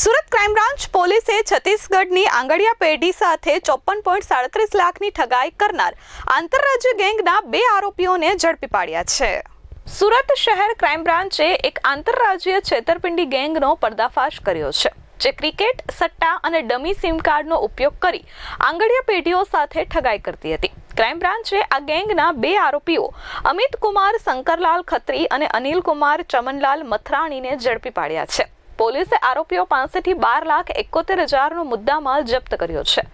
Surat crime branch પોલીસે છત્તીસગઢની આંગડિયા પેઢી સાથે ચોપન પોઈન્ટ સાડત્રીસ લાખની ઠગાઈ કરનાર આંતરરાજ્ય ગેંગના બે આરોપીઓને ઝડપી પાડ્યા છે. સુરત શહેર ક્રાઇમ બ્રાન્ચે એક આંતરરાજ્ય છેતરપિંડી ગેંગનો પર્દાફાશ કર્યો છે, જે ક્રિકેટ, સટ્ટા અને ડમી સિમ કાર્ડનો ઉપયોગ કરી આંગડિયા પેઢીઓ સાથે ઠગાઈ કરતી હતી. ક્રાઇમ બ્રાન્ચે આ ગેંગના બે આરોપીઓ અમિત કુમાર શંકરલાલ ખત્રી અને અનિલ કુમાર ચમનલાલ મથરાણીને ઝડપી પાડ્યા છે. પોલીસે આરોપીઓ પાસેથી બાર લાખ એકોતેર હજારનો મુદ્દામાલ જપ્ત કર્યો છે.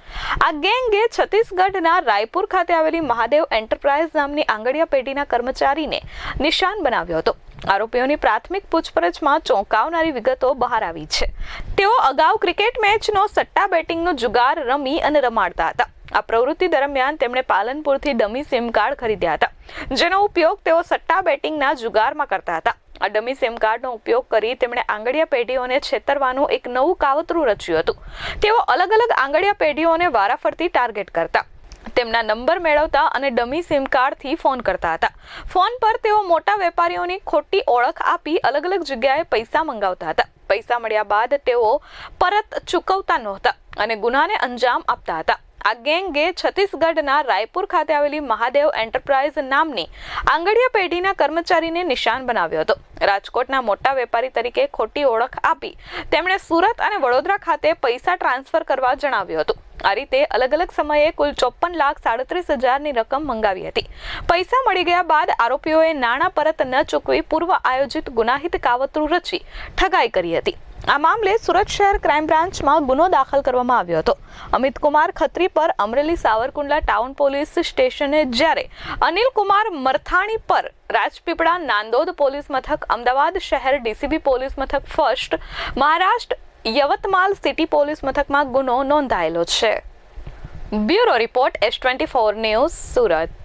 આ ગેંગે છત્તીસગઢના રાયપુર ખાતે આવેલી મહાદેવ એન્ટરપ્રાઇઝ નામની આંગડિયા પેઢીના કર્મચારીને નિશાન બનાવ્યો હતો. આરોપીઓની પ્રાથમિક પૂછપરછમાં ચોંકાવનારી વિગતો બહાર આવી છે. તેઓ અગાઉ ક્રિકેટ મેચનો સટ્ટા બેટિંગનો જુગાર રમી અને રમાડતા હતા. આ પ્રવૃત્તિ દરમિયાન તેમણે પાલનપુરથી ડમી સિમ કાર્ડ ખરીદ્યા હતા, જેનો ઉપયોગ તેઓ સટ્ટા બેટિંગના જુગારમાં કરતા હતા. આ ડમી સિમ કાર્ડનો ઉપયોગ કરી તેમણે આંગળિયા પેઢીઓને છેતરવાનું એક નવું કાવતરું રચ્યું હતું. તેઓ અલગ અલગ આંગળિયા પેઢીઓને વારાફરતી ટાર્ગેટ કરતા. તેમના નંબર મેળવતા અને ડમી સિમ કાર્ડથી ફોન કરતા હતા. ફોન પર તેઓ મોટા વેપારીઓની ખોટી ઓળખ આપી અલગ અલગ જગ્યાએ પૈસા મંગાવતા હતા. પૈસા મળ્યા બાદ તેઓ પરત ચૂકવતા નહોતા અને ગુનાને અંજામ આપતા હતા. આ ગેંગે છત્તીસગઢના રાયપુર ખાતે આવેલી મહાદેવ એન્ટરપ્રાઇઝ નામની આંગડિયા પેઢીના કર્મચારીને નિશાન બનાવ્યો હતો. રાજકોટના મોટા વેપારી તરીકે ખોટી ઓળખ આપી તેમણે સુરત અને વડોદરા ખાતે પૈસા ટ્રાન્સફર કરવા જણાવ્યું હતું. આ રીતે અલગ અલગ સમયે કુલ ચોપન લાખ સાડત્રીસ હજારની રકમ મંગાવી હતી. પૈસા મળી ગયા બાદ આરોપીઓએ નાણાં પરત ન ચૂકવી પૂર્વ આયોજિત ગુનાહિત કાવતરું રચી ઠગાઈ કરી હતી. આ મામલે સુરત શહેર ક્રાઇમ બ્રાન્ચમાં ગુનો દાખલ કરવામાં આવ્યો હતો. અમિત કુમાર ખત્રી પર અમરેલી સાવરકુંડલા ટાઉન પોલીસ સ્ટેશને જ્યારે અનિલ કુમાર મરથાણી પર રાજપીપળા નાંદોદ પોલીસ મથક, અમદાવાદ શહેર ડીસીબી પોલીસ મથક first Maharashtra Yavatmal city police મથકમાં ગુનો નોંધાયેલો છે. Bureau report S twenty four news Surat.